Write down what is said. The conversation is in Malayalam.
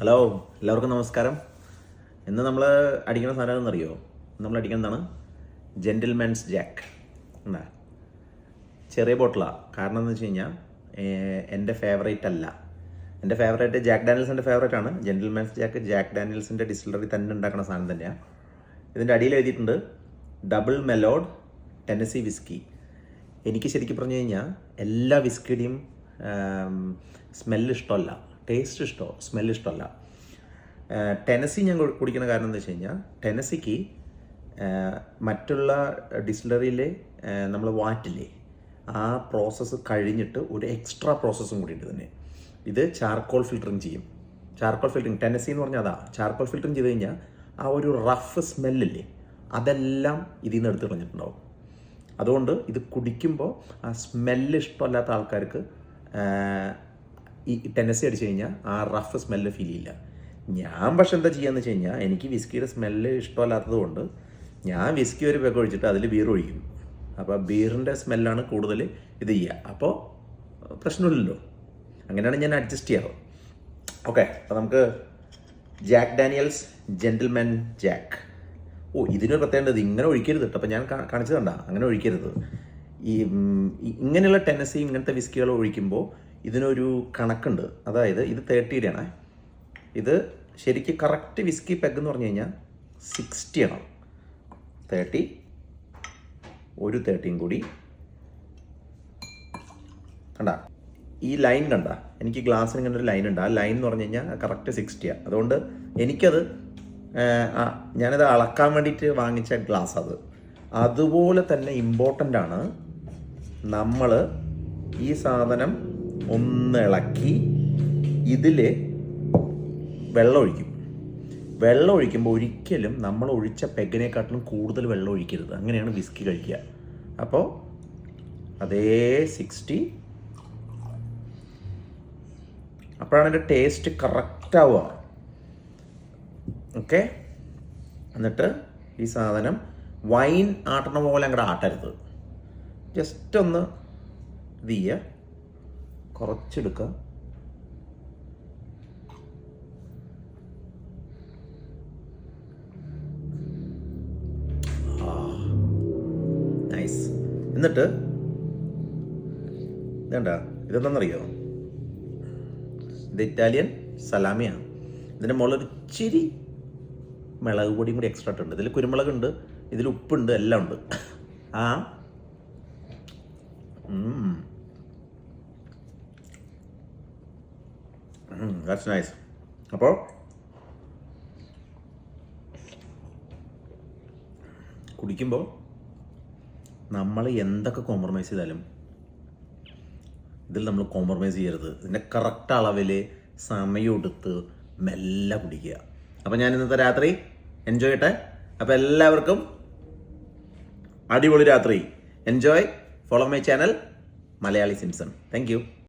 ഹലോ എല്ലാവർക്കും നമസ്കാരം. ഇന്ന് നമ്മൾ അടിക്കുന്ന സാധനം എന്നറിയോ നമ്മൾ അടിക്കുന്നതാണ് ജെന്റിൽമാൻസ് ജാക്ക് എന്താ ചെറിയ ബോട്ടിലാണ് കാരണം എന്ന് വെച്ച് കഴിഞ്ഞാൽ എന്റെ ഫേവറേറ്റ് അല്ല. എന്റെ ഫേവറേറ്റ് ജാക്ക് ഡാനിയൽസിന്റെ ഫേവറേറ്റ് ആണ്. ജെന്റിൽമാൻസ് ജാക്ക് ജാക്ക് ഡാനിയൽസിന്റെ ഡിസ്റ്റിലറി തന്നെ ഉണ്ടാക്കുന്ന സാധനം തന്നെയാണ് ഇതിന്റെ അടിയിൽ എഴുതിയിട്ടുണ്ട് ഡബിൾ മെലോഡ് ടെന്നസി വിസ്കി എനിക്ക് ശരിക്കും പറഞ്ഞു കഴിഞ്ഞാൽ എല്ലാ വിസ്കിയുടെയും സ്മെല്ല് ഇഷ്ടമല്ല. ടേസ്റ്റ് ഇഷ്ടമോ സ്മെല്ല് ഇഷ്ടമല്ല. ടെനസി ഞാൻ കുടിക്കുന്ന കാരണം എന്താ വെച്ച് കഴിഞ്ഞാൽ ടെനസിക്ക് മറ്റുള്ള ഡിസ്റ്റിലറിയിലെ നമ്മൾ വാറ്റില്ലേ ആ പ്രോസസ്സ് കഴിഞ്ഞിട്ട് ഒരു എക്സ്ട്രാ പ്രോസസ്സും ഉണ്ട് തന്നെ ഇത് ചാർക്കോൾ ഫിൽറ്ററിങ് ചെയ്യും. ചാർക്കോൾ ഫിൽറ്ററിങ് ടെനസി എന്ന് പറഞ്ഞാൽ അതാ ചാർക്കോൾ ഫിൽറ്ററിങ് ചെയ്ത് കഴിഞ്ഞാൽ ആ ഒരു റഫ് സ്മെല്ലില്ലേ അതെല്ലാം ഇതിൽ നിന്ന് എടുത്ത് കളഞ്ഞിട്ടുണ്ടാവും. അതുകൊണ്ട് ഇത് കുടിക്കുമ്പോൾ ആ സ്മെല്ല് ഇഷ്ടമല്ലാത്ത ആൾക്കാർക്ക് ഈ ടെന്നസി അടിച്ചു കഴിഞ്ഞാൽ ആ റഫ് സ്മെല്ല് ഫീൽ ചെയ്യില്ല. ഞാൻ പക്ഷെ എന്താ ചെയ്യാന്ന് വെച്ച് കഴിഞ്ഞാൽ എനിക്ക് വിസ്കിയുടെ സ്മെല്ല് ഇഷ്ടമല്ലാത്തത് കൊണ്ട് ഞാൻ വിസ്കി ഒരു പേക്ക് ഒഴിച്ചിട്ട് അതിൽ ബീർ ഒഴിക്കും. അപ്പോൾ ബീറിന്റെ സ്മെല്ലാണ് കൂടുതൽ ഇത് ചെയ്യുക. അപ്പോൾ പ്രശ്നമില്ലല്ലോ. അങ്ങനെയാണ് ഞാൻ അഡ്ജസ്റ്റ് ചെയ്യാറ്. ഓക്കെ അപ്പോൾ നമുക്ക് ജാക്ക് ഡാനിയൽസ് ജെന്റിൽമാൻ ജാക്ക് ഓ ഇതിനൊരു പ്രത്യേകത ഇങ്ങനെ ഒഴിക്കരുത് കേട്ടോ അപ്പോൾ ഞാൻ കാണിച്ചത് കണ്ട അങ്ങനെ ഒഴിക്കരുത്. ഈ- ഇങ്ങനെയുള്ള ടെന്നസി ഇങ്ങനത്തെ വിസ്കികൾ ഒഴിക്കുമ്പോൾ ഇതിനൊരു കണക്കുണ്ട്. അതായത് ഇത് തേർട്ടിയുടെ ആണ് ഇത് ശരിക്കും കറക്റ്റ് വിസ്കി പെഗ് എന്ന് പറഞ്ഞു കഴിഞ്ഞാൽ സിക്സ്റ്റി ആണ്. തേർട്ടി ഒരു തേർട്ടിയും കൂടി. കണ്ട? ഈ ലൈൻ കണ്ട? എനിക്ക് ഗ്ലാസ്സിന് ഒരു ലൈൻ ഉണ്ട്. ആ ലൈൻ എന്ന് പറഞ്ഞു കഴിഞ്ഞാൽ കറക്റ്റ് സിക്സ്റ്റിയാണ് അതുകൊണ്ട് എനിക്കത് ഞാനത് അളക്കാൻ വേണ്ടിയിട്ട് വാങ്ങിച്ച ഗ്ലാസ് അത്. അതുപോലെ തന്നെ ഇമ്പോർട്ടന്റ് ആണ് നമ്മൾ ഈ സാധനം ഒന്ന് ഇളക്കി ഇതിൽ വെള്ളം ഒഴിക്കും വെള്ളം ഒഴിക്കുമ്പോൾ ഒരിക്കലും നമ്മൾ ഒഴിച്ച പെഗിനെക്കാട്ടിലും കൂടുതൽ വെള്ളം ഒഴിക്കരുത്. അങ്ങനെയാണ് വിസ്കി കഴിക്കുക. അപ്പോൾ അതേ സിക്സ്റ്റി അപ്പോഴാണ് അതിന്റെ ടേസ്റ്റ് കറക്റ്റ് ആവുക. ഓക്കെ എന്നിട്ട് ഈ സാധനം വൈൻ ആട്ടണ പോലെ അങ്ങോട്ട് ആട്ടരുത്. ജസ്റ്റ് ഒന്ന് ഇത് ചെയ്യുക. കുറച്ചെടുക്കുക നൈസ് എന്നിട്ട് വേണ്ട ഇതെന്താണെന്നറിയോ ഇത് ഇറ്റാലിയൻ സലാമിയാണ് ഇതിന്റെ മുകളിൽ ഇച്ചിരി മുളക് പൊടിയും കൂടി എക്സ്ട്രാ ഉണ്ട് ഇതിൽ കുരുമുളക് ഉണ്ട് ഇതിൽ ഉപ്പുണ്ട് എല്ലാം ഉണ്ട് ആ ദാറ്റ്സ് നൈസ് അപ്പോൾ കുടിക്കുമ്പോൾ നമ്മൾ എന്തൊക്കെ കോംപ്രമൈസ് ചെയ്താലും ഇതിൽ നമ്മൾ കോംപ്രമൈസ് ചെയ്യരുത്. ഇതിന്റെ കറക്റ്റ് അളവിൽ സമയം എടുത്ത് മെല്ലെ കുടിക്കുക. അപ്പോൾ ഞാൻ ഇന്നത്തെ രാത്രി എൻജോയ് ചെയ്യട്ടെ. അപ്പോൾ എല്ലാവർക്കും അടിപൊളി രാത്രി. Enjoy follow my channel Malayali Simpson thank